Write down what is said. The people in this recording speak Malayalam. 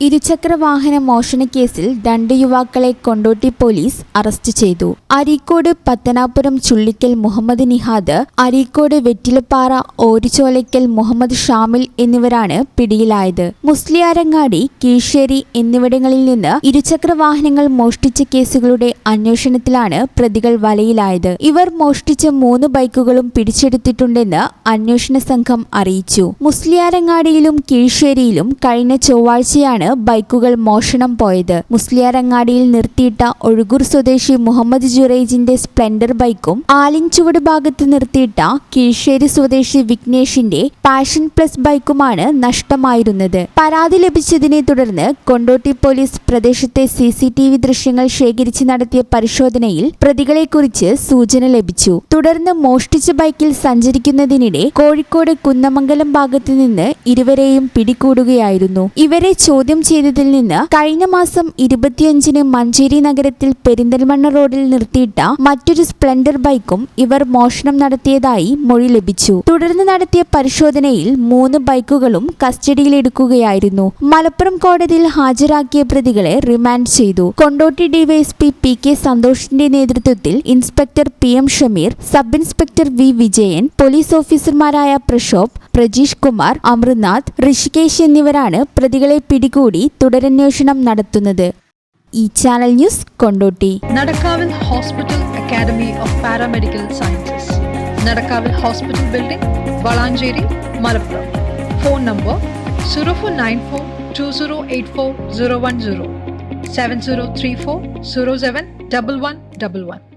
ഇരുചക്ര വാഹന കേസിൽ രണ്ട് യുവാക്കളെ കൊണ്ടോട്ടി പോലീസ് അറസ്റ്റ് ചെയ്തു. അരീക്കോട് പത്തനാപുരം ചുള്ളിക്കൽ മുഹമ്മദ് നിഹാദ് അരീക്കോട് വെറ്റിലപ്പാറ ഓരിച്ചോലയ്ക്കൽ മുഹമ്മദ് ഷാമിൽ എന്നിവരാണ് പിടിയിലായത്. മുസ്ലിയാരങ്ങാടി കീഴ്ശേരി എന്നിവിടങ്ങളിൽ നിന്ന് ഇരുചക്ര വാഹനങ്ങൾ മോഷ്ടിച്ച കേസുകളുടെ അന്വേഷണത്തിലാണ് പ്രതികൾ വലയിലായത്. ഇവർ മോഷ്ടിച്ച മൂന്ന് ബൈക്കുകളും പിടിച്ചെടുത്തിട്ടുണ്ടെന്ന് അന്വേഷണ സംഘം അറിയിച്ചു. മുസ്ലിയാരങ്ങാടിയിലും കീഴ്ശേരിയിലും കഴിഞ്ഞ ചൊവ്വാഴ്ചയാണ് ബൈക്കുകൾ മോഷണം പോയത്. മുസ്ലിയാരങ്ങാടിയിൽ നിർത്തിയിട്ട ഒഴുകൂർ സ്വദേശി മുഹമ്മദ് ജുറൈജിന്റെ സ്പ്ലെൻഡർ ബൈക്കും ആലിൻചുവട് ഭാഗത്ത് നിർത്തിയിട്ട കീഴ്ശ്ശേരി സ്വദേശി വിഘ്നേഷിന്റെ പാഷൻ പ്ലസ് ബൈക്കുമാണ് നഷ്ടമായിരുന്നത്. പരാതി ലഭിച്ചതിനെ തുടർന്ന് കൊണ്ടോട്ടി പോലീസ് പ്രദേശത്തെ സി സി ടി വി ദൃശ്യങ്ങൾ ശേഖരിച്ച് നടത്തിയ പരിശോധനയിൽ പ്രതികളെക്കുറിച്ച് സൂചന ലഭിച്ചു. തുടർന്ന് മോഷ്ടിച്ച ബൈക്കിൽ സഞ്ചരിക്കുന്നതിനിടെ കോഴിക്കോട് കുന്നമംഗലം ഭാഗത്തു നിന്ന് ഇരുവരെയും പിടികൂടുകയായിരുന്നു. ഇവരെ ചോദ്യം ചെയ്തതിൽ നിന്ന് കഴിഞ്ഞ മാസം ഇരുപത്തിയഞ്ചിന് മഞ്ചേരി നഗരത്തിൽ പെരിന്തൽമണ്ണ റോഡിൽ നിർത്തിയിട്ട മറ്റൊരു സ്പ്ലെൻഡർ ബൈക്കും ഇവർ മോഷണം നടത്തിയതായി മൊഴി ലഭിച്ചു. തുടർന്ന് നടത്തിയ പരിശോധനയിൽ മൂന്ന് ബൈക്കുകളും കസ്റ്റഡിയിലെടുക്കുകയായിരുന്നു മലപ്പുറം കോടതിയിൽ ഹാജരാക്കിയ പ്രതികളെ റിമാൻഡ് ചെയ്തു. കൊണ്ടോട്ടി ഡിവൈഎസ്പി പി കെ സന്തോഷിന്റെ നേതൃത്വത്തിൽ inspector P M Shameer sub inspector V Vijayan police ഓഫീസർമാരായ പ്രശോഭ് പ്രജീഷ് കുമാർ അമൃനാഥ് ഋഷികേശ് എന്നിവരാണ് പ്രതികളെ പിടികൂടി തുടരന്വേഷണം നടത്തുന്നത്. ഈ channel news Kondotty. Nadakkavil hospital academy of paramedical sciences. Nadakkavil hospital building Valanchery Malappuram. Phone number zero four nine four two zero eight four zero one zero. Seven zero three four zero seven double one double one.